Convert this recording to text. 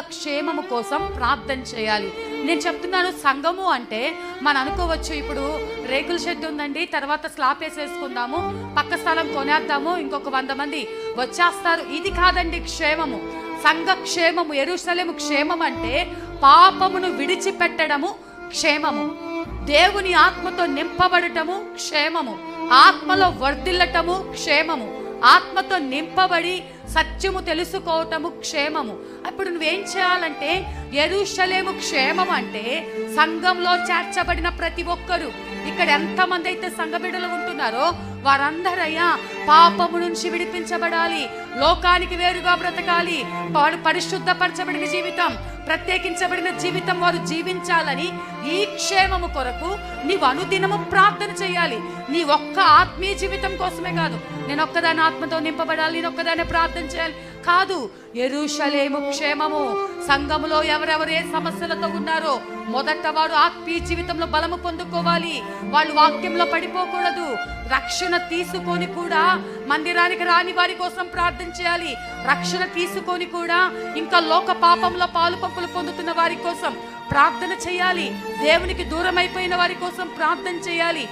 క్షేమము కోసం ప్రార్థన చేయాలి. నేను చెప్తున్నాను సంఘము అంటే మనం అనుకోవచ్చు ఇప్పుడు రేకుల షెడ్ ఉందండి తర్వాత స్లాబ్ వేసేసుకుందాము పక్క స్థలం కొనేద్దాము ఇంకొక వంద మంది వచ్చేస్తారు. ఇది కాదండి క్షేమము. సంఘ క్షేమము ఎరుసలేము క్షేమం అంటే పాపమును విడిచిపెట్టడము క్షేమము. దేవుని ఆత్మతో నింపబడటము క్షేమము. ఆత్మలో వర్ధిల్లటము క్షేమము. ఆత్మతో నింపబడి సత్యము తెలుసుకోవటము క్షేమము. అప్పుడు నువ్వేం చేయాలంటే ఎరుషలేము క్షేమం అంటే సంఘంలో చేర్చబడిన ప్రతి ఒక్కరు ఇక్కడ ఎంతమంది అయితే సంఘబిడలు ఉంటున్నారో వారందరయ్యా పాపము నుంచి విడిపించబడాలి లోకానికి వేరుగా బ్రతకాలి. వారు పరిశుద్ధపరచబడిన జీవితం ప్రత్యేకించబడిన జీవితం వారు జీవించాలని ఈ క్షేమము కొరకు నీవు అనుదినము ప్రార్థన చేయాలి. నీ ఒక్క ఆత్మీయ జీవితం కోసమే కాదు. నేను ఒక్కదాని ఆత్మతో నింపబడాలి నేను ఒక్కదాని ప్రార్థన చేయాలి కాదు ఎరుషలేము క్షేమము. సంఘములో ఎవరెవరు ఏ సమస్యలతో ఉన్నారో మొదట వారు ఆత్మీయ జీవితంలో బలము పొందుకోవాలి. వాళ్ళు వాక్యంలో పడిపోకూడదు. రక్షణ తీసుకొని కూడా మందిరానికి రాని వారి కోసం ప్రార్థన చేయాలి రక్షణ తీసుకొని కూడా ఇంకా లోక పాపంలో పాలు పంపులు పొందుతున్న వారి కోసం ప్రార్థన చేయాలి. దేవునికి దూరం అయిపోయిన వారి కోసం ప్రార్థన చేయాలి.